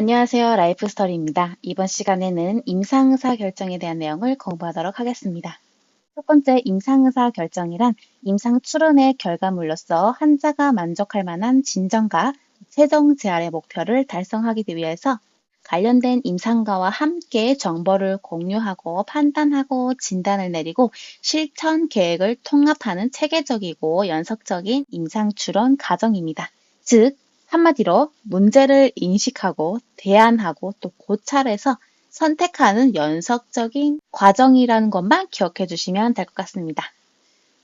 안녕하세요. 라이프 스토리입니다. 이번 시간에는 임상의사 결정에 대한 내용을 공부하도록 하겠습니다. 첫 번째 임상의사 결정이란 임상 출원의 결과물로서 환자가 만족할 만한 진정과 최종 재활의 목표를 달성하기 위해서 관련된 임상가와 함께 정보를 공유하고 판단하고 진단을 내리고 실천 계획을 통합하는 체계적이고 연속적인 임상 출원 과정입니다. 즉, 한마디로 문제를 인식하고 대안하고 또 고찰해서 선택하는 연속적인 과정이라는 것만 기억해 주시면 될 것 같습니다.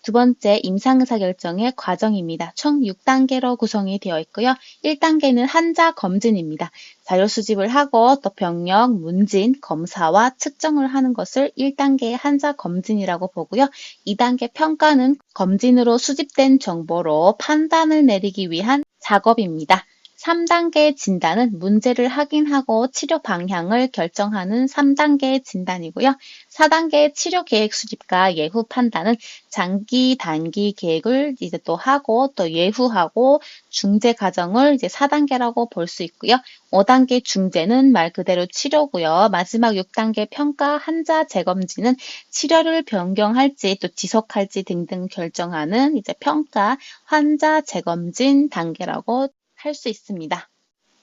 두 번째 임상의사 결정의 과정입니다. 총 6단계로 구성이 되어 있고요. 1단계는 환자 검진입니다. 자료 수집을 하고 또 병력, 문진, 검사와 측정을 하는 것을 1단계의 환자 검진이라고 보고요. 2단계 평가는 검진으로 수집된 정보로 판단을 내리기 위한 작업입니다. 3단계 진단은 문제를 확인하고 치료 방향을 결정하는 3단계 진단이고요. 4단계 치료 계획 수집과 예후 판단은 장기, 단기 계획을 이제 또 하고 또 예후하고 중재 과정을 이제 4단계라고 볼 수 있고요. 5단계 중재는 말 그대로 치료고요. 마지막 6단계 평가 환자 재검진은 치료를 변경할지 또 지속할지 등등 결정하는 이제 평가 환자 재검진 단계라고 할 수 있습니다.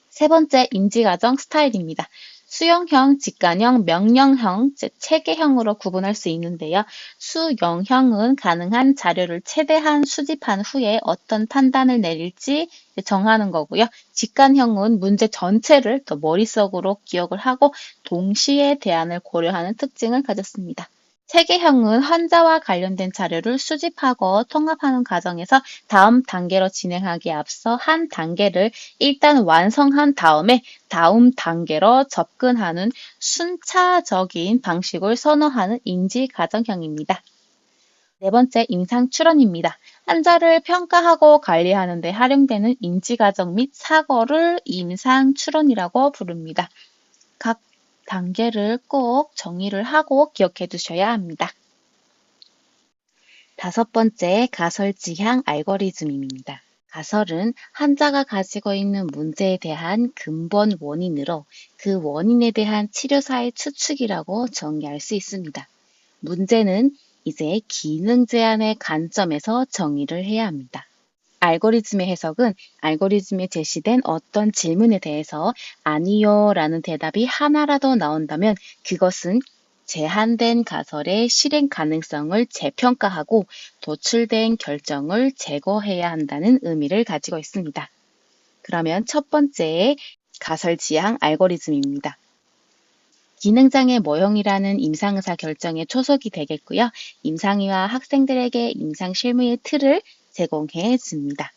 세 번째 인지과정 스타일입니다. 수용형, 직관형, 명령형, 즉 체계형으로 구분할 수 있는데요. 수용형은 가능한 자료를 최대한 수집한 후에 어떤 판단을 내릴지 정하는 거고요. 직관형은 문제 전체를 또 머릿속으로 기억을 하고 동시에 대안을 고려하는 특징을 가졌습니다. 체계형은 환자와 관련된 자료를 수집하고 통합하는 과정에서 다음 단계로 진행하기에 앞서 한 단계를 일단 완성한 다음에 다음 단계로 접근하는 순차적인 방식을 선호하는 인지 과정형입니다. 네 번째 임상 출원입니다. 환자를 평가하고 관리하는 데 활용되는 인지 과정 및 사고를 임상 출원이라고 부릅니다. 각 단계를 꼭 정의를 하고 기억해 두셔야 합니다. 다섯 번째 가설 지향 알고리즘입니다. 가설은 환자가 가지고 있는 문제에 대한 근본 원인으로 그 원인에 대한 치료사의 추측이라고 정의할 수 있습니다. 문제는 이제 기능 제한의 관점에서 정의를 해야 합니다. 알고리즘의 해석은 알고리즘에 제시된 어떤 질문에 대해서 아니요 라는 대답이 하나라도 나온다면 그것은 제한된 가설의 실행 가능성을 재평가하고 도출된 결정을 제거해야 한다는 의미를 가지고 있습니다. 그러면 첫 번째 가설 지향 알고리즘입니다. 기능장애 모형이라는 임상의사 결정의 초석이 되겠고요. 임상의와 학생들에게 임상 실무의 틀을 제공해 줍니다.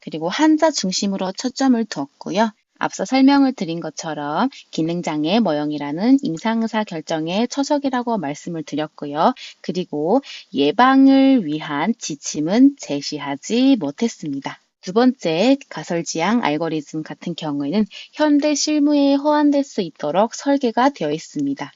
그리고 환자 중심으로 초점을 두었고요. 앞서 설명을 드린 것처럼 기능장애 모형이라는 임상의사 결정의 초석이라고 말씀을 드렸고요. 그리고 예방을 위한 지침은 제시하지 못했습니다. 두 번째, 가설지향 알고리즘 같은 경우에는 현대 실무에 호환될 수 있도록 설계가 되어 있습니다.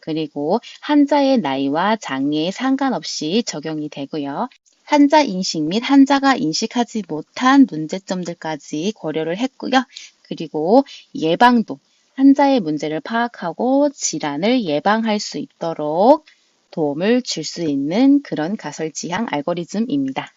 그리고 환자의 나이와 장애에 상관없이 적용이 되고요. 환자 인식 및 환자가 인식하지 못한 문제점들까지 고려를 했고요. 그리고 예방도 환자의 문제를 파악하고 질환을 예방할 수 있도록 도움을 줄 수 있는 그런 가설지향 알고리즘입니다.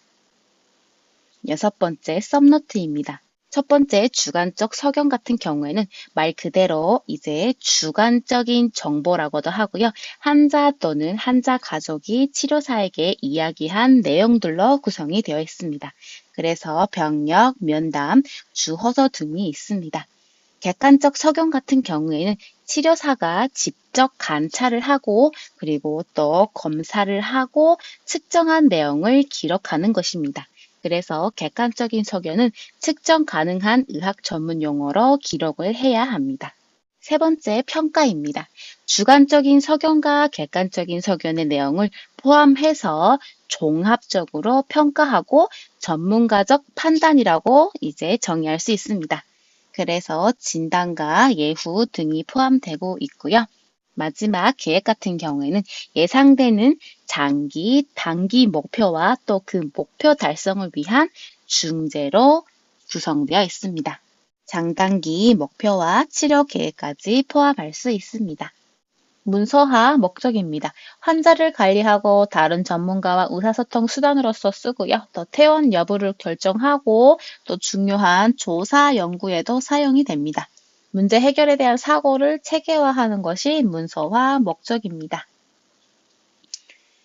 여섯 번째 썸노트입니다. 첫 번째 주관적 석영 같은 경우에는 말 그대로 이제 주관적인 정보라고도 하고요. 환자 또는 환자 가족이 치료사에게 이야기한 내용들로 구성이 되어 있습니다. 그래서 병력, 면담, 주호서 등이 있습니다. 객관적 석영 같은 경우에는 치료사가 직접 관찰을 하고 그리고 또 검사를 하고 측정한 내용을 기록하는 것입니다. 그래서 객관적인 석연은 측정 가능한 의학 전문 용어로 기록을 해야 합니다. 세 번째 평가입니다. 주관적인 석연과 객관적인 석연의 내용을 포함해서 종합적으로 평가하고 전문가적 판단이라고 이제 정의할 수 있습니다. 그래서 진단과 예후 등이 포함되고 있고요. 마지막 계획 같은 경우에는 예상되는 장기, 단기 목표와 또 그 목표 달성을 위한 중재로 구성되어 있습니다. 장단기 목표와 치료 계획까지 포함할 수 있습니다. 문서화 목적입니다. 환자를 관리하고 다른 전문가와 의사소통 수단으로서 쓰고요. 또 퇴원 여부를 결정하고 또 중요한 조사 연구에도 사용이 됩니다. 문제 해결에 대한 사고를 체계화하는 것이 문서화 목적입니다.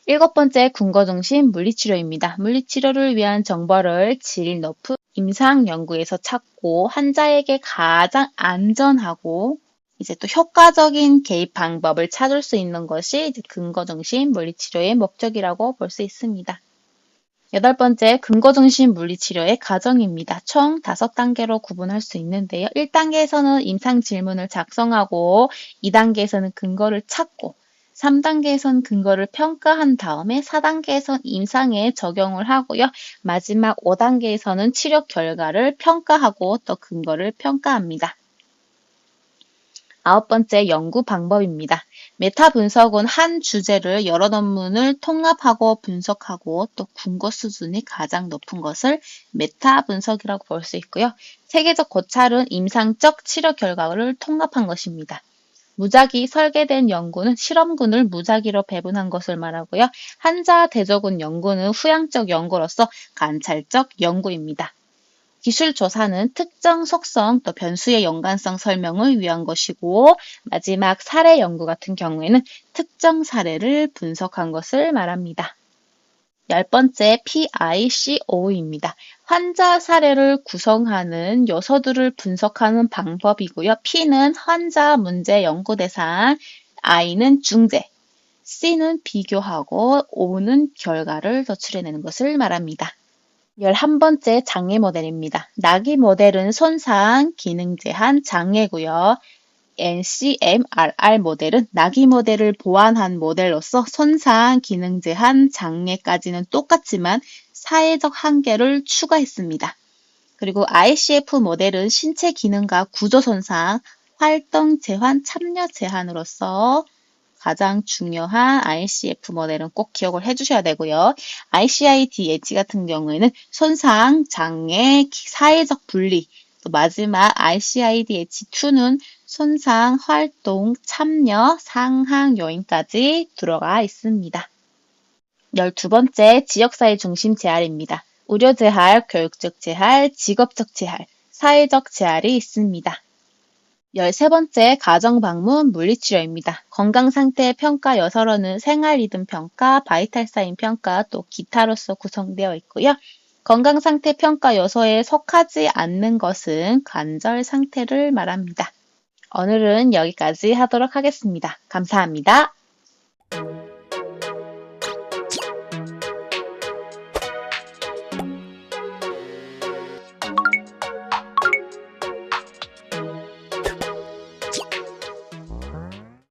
일곱 번째 근거중심 물리치료입니다. 물리치료를 위한 정보를 질 높은 임상 연구에서 찾고 환자에게 가장 안전하고 이제 또 효과적인 개입 방법을 찾을 수 있는 것이 근거중심 물리치료의 목적이라고 볼 수 있습니다. 여덟 번째, 근거중심 물리치료의 과정입니다. 총 다섯 단계로 구분할 수 있는데요. 1단계에서는 임상 질문을 작성하고 2단계에서는 근거를 찾고 3단계에선 근거를 평가한 다음에 4단계에선 임상에 적용을 하고요. 마지막 5단계에서는 치료 결과를 평가하고 또 근거를 평가합니다. 아홉 번째 연구 방법입니다. 메타 분석은 한 주제를 여러 논문을 통합하고 분석하고 또 근거 수준이 가장 높은 것을 메타 분석이라고 볼 수 있고요. 세계적 고찰은 임상적 치료 결과를 통합한 것입니다. 무작위 설계된 연구는 실험군을 무작위로 배분한 것을 말하고요. 환자 대조군 연구는 후양적 연구로서 관찰적 연구입니다. 기술 조사는 특정 속성 또 변수의 연관성 설명을 위한 것이고 마지막 사례 연구 같은 경우에는 특정 사례를 분석한 것을 말합니다. 열 번째 PICO입니다. 환자 사례를 구성하는 요소들을 분석하는 방법이고요. P는 환자 문제 연구 대상, I는 중재, C는 비교하고 O는 결과를 도출해내는 것을 말합니다. 11번째 장애 모델입니다. 나기 모델은 손상, 기능 제한, 장애고요. NCMRR 모델은 나기 모델을 보완한 모델로서 손상, 기능 제한, 장애까지는 똑같지만 사회적 한계를 추가했습니다. 그리고 ICF 모델은 신체 기능과 구조 손상, 활동 제한, 참여 제한으로서 가장 중요한 ICF 모델은 꼭 기억을 해주셔야 되고요. ICIDH 같은 경우에는 손상, 장애, 사회적 분리, 또 마지막 ICIDH2는 손상, 활동, 참여, 상황 요인까지 들어가 있습니다. 12번째 지역사회 중심 재활입니다. 의료 재활, 교육적 재활, 직업적 재활, 사회적 재활이 있습니다. 13번째 가정 방문 물리치료입니다. 건강 상태 평가 여서로는 생활 리듬 평가, 바이탈 사인 평가, 또 기타로서 구성되어 있고요. 건강 상태 평가 요소에 속하지 않는 것은 관절 상태를 말합니다. 오늘은 여기까지 하도록 하겠습니다. 감사합니다.